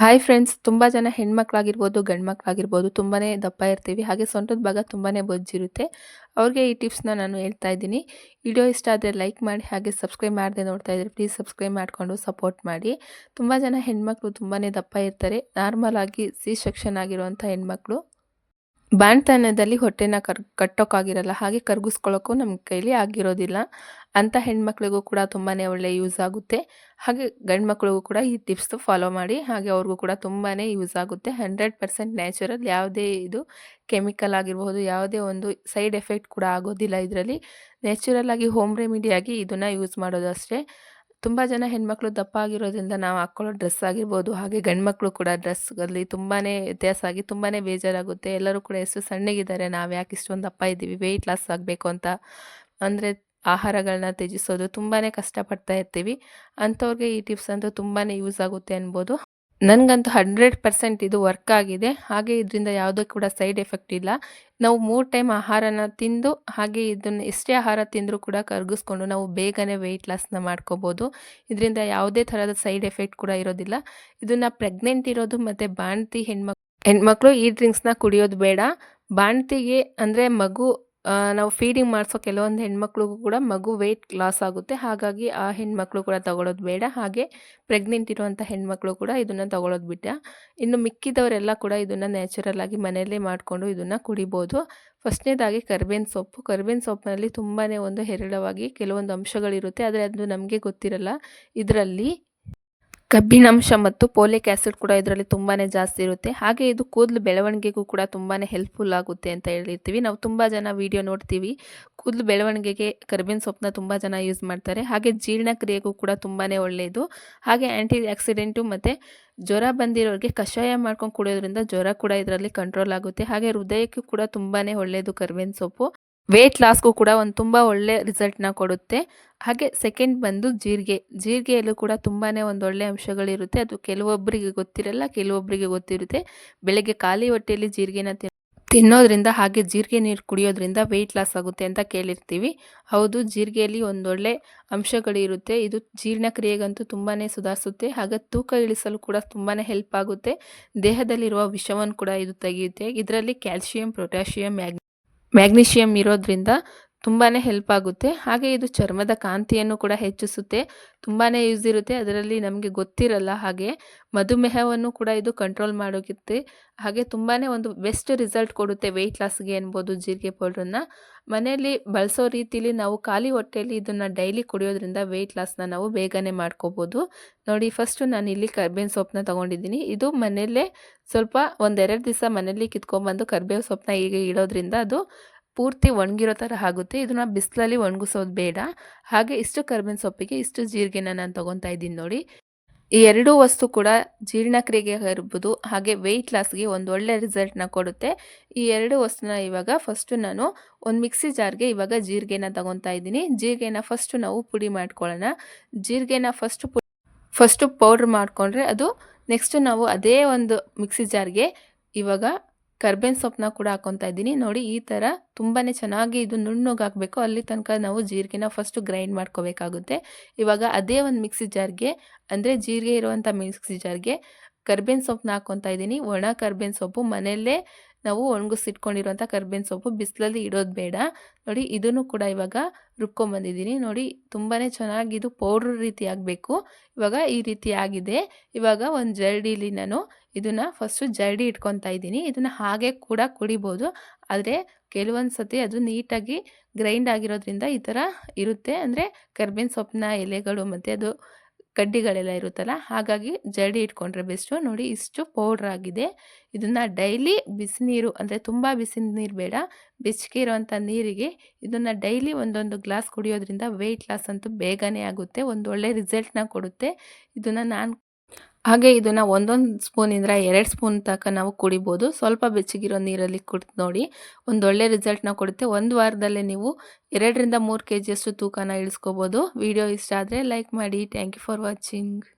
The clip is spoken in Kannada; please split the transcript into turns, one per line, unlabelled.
ಹಾಯ್ ಫ್ರೆಂಡ್ಸ್ ತುಂಬ ಜನ ಹೆಣ್ಮಕ್ಳಾಗಿರ್ಬೋದು ಗಂಡು ಮಕ್ಕಳಾಗಿರ್ಬೋದು ತುಂಬಾ ದಪ್ಪ ಇರ್ತೀವಿ. ಹಾಗೆ ಸೊಂಟದ ಭಾಗ ತುಂಬಾ ಬೊಜ್ಜಿರುತ್ತೆ. ಅವ್ರಿಗೆ ಈ ಟಿಪ್ಸ್ನ ನಾನು ಹೇಳ್ತಾ ಇದ್ದೀನಿ. ವಿಡಿಯೋ ಇಷ್ಟ ಆದರೆ ಲೈಕ್ ಮಾಡಿ, ಹಾಗೆ ಸಬ್ಸ್ಕ್ರೈಬ್ ಮಾಡದೆ ನೋಡ್ತಾ ಇದ್ದರೆ ಪ್ಲೀಸ್ ಸಬ್ಸ್ಕ್ರೈಬ್ ಮಾಡಿಕೊಂಡು ಸಪೋರ್ಟ್ ಮಾಡಿ. ತುಂಬ ಜನ ಹೆಣ್ಮಕ್ಳು ತುಂಬಾ ದಪ್ಪ ಇರ್ತಾರೆ. ನಾರ್ಮಲ್ ಆಗಿ ಸಿ ಸೆಕ್ಷನ್ ಆಗಿರುವಂಥ ಹೆಣ್ಮಕ್ಳು. ಬಾಣ್ತನದಲ್ಲಿ ಹೊಟ್ಟೆನ ಕರ್ ಕಟ್ಟೋಕ್ಕಾಗಿರಲ್ಲ ಹಾಗೆ ಕರ್ಗಿಸ್ಕೊಳ್ಳೋಕ್ಕೂ ನಮ್ಮ ಕೈಲಿ ಆಗಿರೋದಿಲ್ಲ. ಅಂಥ ಹೆಣ್ಮಕ್ಳಿಗೂ ಕೂಡ ತುಂಬಾ ಒಳ್ಳೆ ಯೂಸ್ ಆಗುತ್ತೆ. ಹಾಗೆ ಗಂಡು ಮಕ್ಳಿಗೂ ಕೂಡ ಈ ಟಿಪ್ಸ್ ಫಾಲೋ ಮಾಡಿ, ಹಾಗೆ ಅವ್ರಿಗೂ ಕೂಡ ತುಂಬಾ ಯೂಸ್ ಆಗುತ್ತೆ. ಹಂಡ್ರೆಡ್ ಪರ್ಸೆಂಟ್ ನ್ಯಾಚುರಲ್ ಯಾವುದೇ ಇದು ಕೆಮಿಕಲ್ ಆಗಿರ್ಬೋದು ಯಾವುದೇ ಒಂದು ಸೈಡ್ ಎಫೆಕ್ಟ್ ಕೂಡ ಆಗೋದಿಲ್ಲ ಇದರಲ್ಲಿ. ನ್ಯಾಚುರಲ್ ಆಗಿ ಹೋಮ್ ರೆಮಿಡಿಯಾಗಿ ಇದನ್ನು ಯೂಸ್ ಮಾಡೋದು ಅಷ್ಟೇ. ತುಂಬ ಜನ ಹೆಣ್ಮಕ್ಳು ದಪ್ಪ ಆಗಿರೋದ್ರಿಂದ ನಾವು ಹಾಕ್ಕೊಳ್ಳೋ ಡ್ರೆಸ್ ಆಗಿರ್ಬೋದು, ಹಾಗೆ ಗಂಡ್ಮಕ್ಳು ಕೂಡ ಡ್ರೆಸ್ಗಲ್ಲಿ ತುಂಬಾ ವ್ಯತ್ಯಾಸ ಆಗಿ ತುಂಬಾ ಬೇಜಾರಾಗುತ್ತೆ. ಎಲ್ಲರೂ ಕೂಡ ಎಷ್ಟು ಸಣ್ಣಗಿದ್ದಾರೆ ನಾವು ಯಾಕೆ ಇಷ್ಟೊಂದು ದಪ್ಪ ಇದ್ದೀವಿ ವೆಯ್ಟ್ ಲಾಸ್ ಆಗಬೇಕು ಅಂತ. ಅಂದರೆ ಆಹಾರಗಳನ್ನ ತ್ಯಜಿಸೋದು ತುಂಬಾ ಕಷ್ಟಪಡ್ತಾ ಇರ್ತೀವಿ. ಅಂಥವ್ರಿಗೆ ಈ ಟಿಪ್ಸ್ ಅಂತೂ ತುಂಬಾ ಯೂಸ್ ಆಗುತ್ತೆ ಅನ್ಬೋದು. ನನಗಂತೂ ಹಂಡ್ರೆಡ್ ಪರ್ಸೆಂಟ್ ಇದು ವರ್ಕ್ ಆಗಿದೆ. ಹಾಗೆ ಇದರಿಂದ ಯಾವುದೂ ಕೂಡ ಸೈಡ್ ಎಫೆಕ್ಟ್ ಇಲ್ಲ. ನಾವು ಮೂರು ಟೈಮ್ ಆಹಾರನ ತಿಂದು ಹಾಗೆ ಇದನ್ನು ಎಷ್ಟೇ ಆಹಾರ ತಿಂದರೂ ಕೂಡ ಕರಗಿಸ್ಕೊಂಡು ನಾವು ಬೇಗನೆ ವೆಯ್ಟ್ ಲಾಸ್ನ ಮಾಡ್ಕೋಬೋದು. ಇದರಿಂದ ಯಾವುದೇ ಥರದ ಸೈಡ್ ಎಫೆಕ್ಟ್ ಕೂಡ ಇರೋದಿಲ್ಲ. ಇದನ್ನು ಪ್ರೆಗ್ನೆಂಟ್ ಇರೋದು ಮತ್ತು ಬಾಣ್ತಿ ಹೆಣ್ಮಕ್, ಹೆಣ್ಮಕ್ಳು ಈ ಡ್ರಿಂಕ್ಸ್ನ ಕುಡಿಯೋದು ಬೇಡ. ಬಾಣ್ತಿಗೆ ಅಂದರೆ ಮಗು ನಾವು ಫೀಡಿಂಗ್ ಮಾಡಿಸೋ ಕೆಲವೊಂದು ಹೆಣ್ಮಕ್ಳಿಗೂ ಕೂಡ ಮಗು ವೆಯ್ಟ್ ಲಾಸ್ ಆಗುತ್ತೆ. ಹಾಗಾಗಿ ಆ ಹೆಣ್ಮಕ್ಳು ಕೂಡ ತಗೊಳ್ಳೋದು ಬೇಡ. ಹಾಗೆ ಪ್ರೆಗ್ನೆಂಟ್ ಇರುವಂಥ ಹೆಣ್ಮಕ್ಳು ಕೂಡ ಇದನ್ನು ತಗೊಳ್ಳೋದು ಬಿಟ್ಟ. ಇನ್ನು ಮಿಕ್ಕಿದವರೆಲ್ಲ ಕೂಡ ಇದನ್ನು ನ್ಯಾಚುರಲ್ ಆಗಿ ಮನೆಯಲ್ಲೇ ಮಾಡಿಕೊಂಡು ಇದನ್ನು ಕುಡಿಬೋದು. ಫಸ್ಟ್ನೇದಾಗಿ ಕರ್ಬೇನ್ ಸೊಪ್ಪು. ಕರ್ಬೇನ್ ಸೊಪ್ಪಿನಲ್ಲಿ ತುಂಬಾ ಒಂದು ಹೇರಳವಾಗಿ ಕೆಲವೊಂದು ಅಂಶಗಳಿರುತ್ತೆ. ಆದರೆ ಅದು ನಮಗೆ ಗೊತ್ತಿರಲ್ಲ. ಇದರಲ್ಲಿ ಕಬ್ಬಿಣಾಂಶ ಮತ್ತು ಪೋಲಿಕ್ ಆ್ಯಸಿಡ್ ಕೂಡ ಇದರಲ್ಲಿ ತುಂಬಾ ಜಾಸ್ತಿ ಇರುತ್ತೆ. ಹಾಗೆ ಇದು ಕೂದಲು ಬೆಳವಣಿಗೆಗೂ ಕೂಡ ತುಂಬಾ ಹೆಲ್ಪ್ಫುಲ್ ಆಗುತ್ತೆ ಅಂತ ಹೇಳಿರ್ತೀವಿ. ನಾವು ತುಂಬ ಜನ ವೀಡಿಯೋ ನೋಡ್ತೀವಿ. ಕೂದಲು ಬೆಳವಣಿಗೆಗೆ ಕರ್ಬೇವಿನ ಸೊಪ್ಪನ್ನ ತುಂಬ ಜನ ಯೂಸ್ ಮಾಡ್ತಾರೆ. ಹಾಗೆ ಜೀರ್ಣಕ್ರಿಯೆಗೂ ಕೂಡ ತುಂಬಾ ಒಳ್ಳೆಯದು. ಹಾಗೆ ಆ್ಯಂಟಿ ಆಕ್ಸಿಡೆಂಟು ಮತ್ತು ಜ್ವರ ಬಂದಿರೋರಿಗೆ ಕಷಾಯ ಮಾಡ್ಕೊಂಡು ಕುಡಿಯೋದ್ರಿಂದ ಜ್ವರ ಕೂಡ ಇದರಲ್ಲಿ ಕಂಟ್ರೋಲ್ ಆಗುತ್ತೆ. ಹಾಗೆ ಹೃದಯಕ್ಕೂ ಕೂಡ ತುಂಬಾ ಒಳ್ಳೆಯದು ಕರ್ಬೇವಿನ ಸೊಪ್ಪು. ವೇಟ್ ಲಾಸ್ಗೂ ಕೂಡ ಒಂದು ತುಂಬ ಒಳ್ಳೆ ರಿಸಲ್ಟ್ನ ಕೊಡುತ್ತೆ. ಹಾಗೆ ಸೆಕೆಂಡ್ ಬಂದು ಜೀರಿಗೆ. ಜೀರಿಗೆಯಲ್ಲೂ ಕೂಡ ತುಂಬಾ ಒಂದು ಒಳ್ಳೆ ಅಂಶಗಳಿರುತ್ತೆ. ಅದು ಕೆಲವೊಬ್ಬರಿಗೆ ಗೊತ್ತಿರಲ್ಲ ಕೆಲವೊಬ್ಬರಿಗೆ ಗೊತ್ತಿರುತ್ತೆ. ಬೆಳಗ್ಗೆ ಖಾಲಿ ಹೊಟ್ಟೆಯಲ್ಲಿ ಜೀರಿಗೆನ ತಿನ್ನೋದ್ರಿಂದ ಹಾಗೆ ಜೀರಿಗೆ ನೀರು ಕುಡಿಯೋದ್ರಿಂದ ವೆಯ್ಟ್ ಲಾಸ್ ಆಗುತ್ತೆ ಅಂತ ಕೇಳಿರ್ತೀವಿ. ಹೌದು, ಜೀರಿಗೆಯಲ್ಲಿ ಒಂದೊಳ್ಳೆ ಅಂಶಗಳಿರುತ್ತೆ. ಇದು ಜೀರ್ಣಕ್ರಿಯೆಗಂತೂ ತುಂಬಾ ಸುಧಾರಿಸುತ್ತೆ. ಹಾಗೆ ತೂಕ ಇಳಿಸಲು ಕೂಡ ತುಂಬಾ ಹೆಲ್ಪ್ ಆಗುತ್ತೆ. ದೇಹದಲ್ಲಿರುವ ವಿಷವನ್ನು ಕೂಡ ಇದು ತೆಗೆಯುತ್ತೆ. ಇದರಲ್ಲಿ ಕ್ಯಾಲ್ಸಿಯಂ ಪೊಟ್ಯಾಷಿಯಂ ಮ್ಯಾಗ್ನಿ ಮ್ಯಾಗ್ನೀಷಿಯಮ್ ಇರೋದ್ರಿಂದ ತುಂಬಾ ಹೆಲ್ಪ್ ಆಗುತ್ತೆ. ಹಾಗೆ ಇದು ಚರ್ಮದ ಕಾಂತಿಯನ್ನು ಕೂಡ ಹೆಚ್ಚಿಸುತ್ತೆ. ತುಂಬಾ ಯೂಸ್ ಇರುತ್ತೆ. ಅದರಲ್ಲಿ ನಮಗೆ ಗೊತ್ತಿರಲ್ಲ ಹಾಗೆ ಮಧುಮೇಹವನ್ನು ಕೂಡ ಇದು ಕಂಟ್ರೋಲ್ ಮಾಡೋಗುತ್ತೆ ಹಾಗೆ ತುಂಬಾ ಒಂದು ಬೆಸ್ಟ್ ರಿಸಲ್ಟ್ ಕೊಡುತ್ತೆ ವೆಯ್ಟ್ ಲಾಸ್ಗೆ ಅನ್ಬೋದು ಜೀರಿಗೆ ಪೌಡ್ರನ್ನ ಮನೆಯಲ್ಲಿ ಬಳಸೋ ರೀತಿಲಿ ನಾವು ಖಾಲಿ ಹೊಟ್ಟೆಯಲ್ಲಿ ಇದನ್ನು ಡೈಲಿ ಕುಡಿಯೋದ್ರಿಂದ ವೆಯ್ಟ್ ಲಾಸ್ನ ನಾವು ಬೇಗನೆ ಮಾಡ್ಕೋಬೋದು. ನೋಡಿ ಫಸ್ಟು ನಾನು ಇಲ್ಲಿ ಕರ್ಬೇವಿನ ಸೊಪ್ಪನ್ನ ತೊಗೊಂಡಿದ್ದೀನಿ. ಇದು ಮನೆಯಲ್ಲೇ ಸ್ವಲ್ಪ ಒಂದೆರಡು ದಿವಸ ಮನೆಯಲ್ಲಿ ಕಿತ್ಕೊಂಡ್ಬಂದು ಕರ್ಬೇವು ಸೊಪ್ಪನ್ನ ಈಗ ಇಡೋದ್ರಿಂದ ಅದು ಪೂರ್ತಿ ಒಣಗಿರೋ ಥರ ಆಗುತ್ತೆ. ಇದನ್ನು ಬಿಸಿಲಲ್ಲಿ ಒಣಗಿಸೋದು ಬೇಡ. ಹಾಗೆ ಇಷ್ಟು ಕರ್ಬೇವಿನ ಸೊಪ್ಪಿಗೆ, ಇಷ್ಟು ಜೀರಿಗೆನ ನಾನು ತೊಗೊತಾ ಇದ್ದೀನಿ ನೋಡಿ. ಈ ಎರಡೂ ವಸ್ತು ಕೂಡ ಜೀರ್ಣಕ್ರಿಯೆಗೆ ಇರ್ಬೋದು ಹಾಗೆ ವೆಯ್ಟ್ ಲಾಸ್ಗೆ ಒಂದು ಒಳ್ಳೆ ರಿಸಲ್ಟ್ನ ಕೊಡುತ್ತೆ. ಈ ಎರಡು ವಸ್ತುನ ಇವಾಗ ಫಸ್ಟು ನಾನು ಒಂದು ಮಿಕ್ಸಿ ಜಾರ್ಗೆ ಇವಾಗ ಜೀರಿಗೆನ ತೊಗೊತಾ ಇದ್ದೀನಿ. ಜೀರಿಗೆನ ಫಸ್ಟು ನಾವು ಪುಡಿ ಮಾಡ್ಕೊಳ್ಳೋಣ. ಜೀರಿಗೆನ ಫಸ್ಟ್ ಪುಡಿ ಫಸ್ಟು ಪೌಡ್ರ್ ಮಾಡಿಕೊಂಡ್ರೆ ಅದು ನೆಕ್ಸ್ಟು ನಾವು ಅದೇ ಒಂದು ಮಿಕ್ಸಿ ಜಾರ್ಗೆ ಇವಾಗ ಕರ್ಬೇವಿನ ಸೊಪ್ಪನ್ನ ಕೂಡ ಹಾಕೊತಾ ಇದ್ದೀನಿ. ನೋಡಿ, ಈ ಥರ ತುಂಬಾ ಚೆನ್ನಾಗಿ ಇದು ನುಣ್ಣಗಾಗಬೇಕು ಅಲ್ಲಿ ತನಕ ನಾವು ಜೀರಿಗೆನ ಫಸ್ಟು ಗ್ರೈಂಡ್ ಮಾಡ್ಕೋಬೇಕಾಗುತ್ತೆ. ಇವಾಗ ಅದೇ ಒಂದು ಮಿಕ್ಸಿ ಜಾರ್ಗೆ ಅಂದರೆ ಜೀರಿಗೆ ಇರುವಂಥ ಮಿಕ್ಸಿ ಜಾರ್ಗೆ ಕರ್ಬೇನ್ ಸೊಪ್ಪನ್ನ ಹಾಕೊತಾ ಇದ್ದೀನಿ. ಒಣ ಕರ್ಬೇನ್ ಸೊಪ್ಪು ಮನೆಯಲ್ಲೇ ನಾವು ಒಣಗಿಸಿಟ್ಕೊಂಡಿರುವಂಥ ಕರ್ಬೇವಿನ ಸೊಪ್ಪು ಬಿಸಿಲಲ್ಲಿ ಇಡೋದು ಬೇಡ. ನೋಡಿ, ಇದನ್ನು ಕೂಡ ಇವಾಗ ರುಬ್ಕೊಂಬಂದಿದ್ದೀನಿ. ನೋಡಿ ತುಂಬಾ ಚೆನ್ನಾಗಿ ಇದು ಪೌಡ್ರ್ ರೀತಿ ಆಗಬೇಕು. ಇವಾಗ ಈ ರೀತಿ ಆಗಿದೆ. ಇವಾಗ ಒಂದು ಜರಡಿಲಿ ನಾನು ಇದನ್ನು ಫಸ್ಟು ಜರಡಿ ಇಟ್ಕೊತಾ ಇದ್ದೀನಿ. ಇದನ್ನು ಹಾಗೆ ಕೂಡ ಕುಡಿಬೋದು. ಆದರೆ ಕೆಲವೊಂದು ಸತಿ ಅದು ನೀಟಾಗಿ ಗ್ರೈಂಡ್ ಆಗಿರೋದ್ರಿಂದ ಈ ಥರ ಇರುತ್ತೆ. ಅಂದರೆ ಕರ್ಬೇವಿನ ಸೊಪ್ಪಿನ ಎಲೆಗಳು ಮತ್ತು ಅದು ಕಡ್ಡಿಗಳೆಲ್ಲ ಇರುತ್ತಲ್ಲ, ಹಾಗಾಗಿ ಜಡಿ ಇಟ್ಕೊಂಡ್ರೆ ಬೆಸ್ಟು ನೋಡಿ ಇಷ್ಟು ಪೌಡ್ರ್ ಆಗಿದೆ. ಇದನ್ನು ಡೈಲಿ ಬಿಸಿ ನೀರು ಅಂದರೆ ತುಂಬ ಬಿಸಿ ನೀರು ಬೇಡ, ಬೆಚ್ಚಗೆ ಇರೋವಂಥ ನೀರಿಗೆ ಇದನ್ನು ಡೈಲಿ ಒಂದೊಂದು ಗ್ಲಾಸ್ ಕುಡಿಯೋದ್ರಿಂದ ವೆಯ್ಟ್ ಲಾಸ್ ಅಂತೂ ಬೇಗನೆ ಆಗುತ್ತೆ, ಒಂದು ಒಳ್ಳೆ ರಿಸಲ್ಟ್ನ ಕೊಡುತ್ತೆ. ಇದನ್ನು ನಾನು ಹಾಗೆ ಇದನ್ನು ಒಂದೊಂದು ಸ್ಪೂನಿಂದ ಎರಡು ಸ್ಪೂನ್ ತನಕ ನಾವು ಕುಡಿಬೋದು. ಸ್ವಲ್ಪ ಬೆಚ್ಚಗಿರೋ ನೀರಲ್ಲಿ ಕುಡಿದು ನೋಡಿ. ಒಂದು ಒಳ್ಳೆ ರಿಸಲ್ಟ್ನ ಕೊಡುತ್ತೆ. ಒಂದು ವಾರದಲ್ಲೇ ನೀವು ಎರಡರಿಂದ ಮೂರು ಕೆ ಜಿಯಷ್ಟು ತೂಕನ ಇಳಿಸ್ಕೋಬೋದು. ವಿಡಿಯೋ ಇಷ್ಟ ಆದರೆ ಲೈಕ್ ಮಾಡಿ. Thank you for watching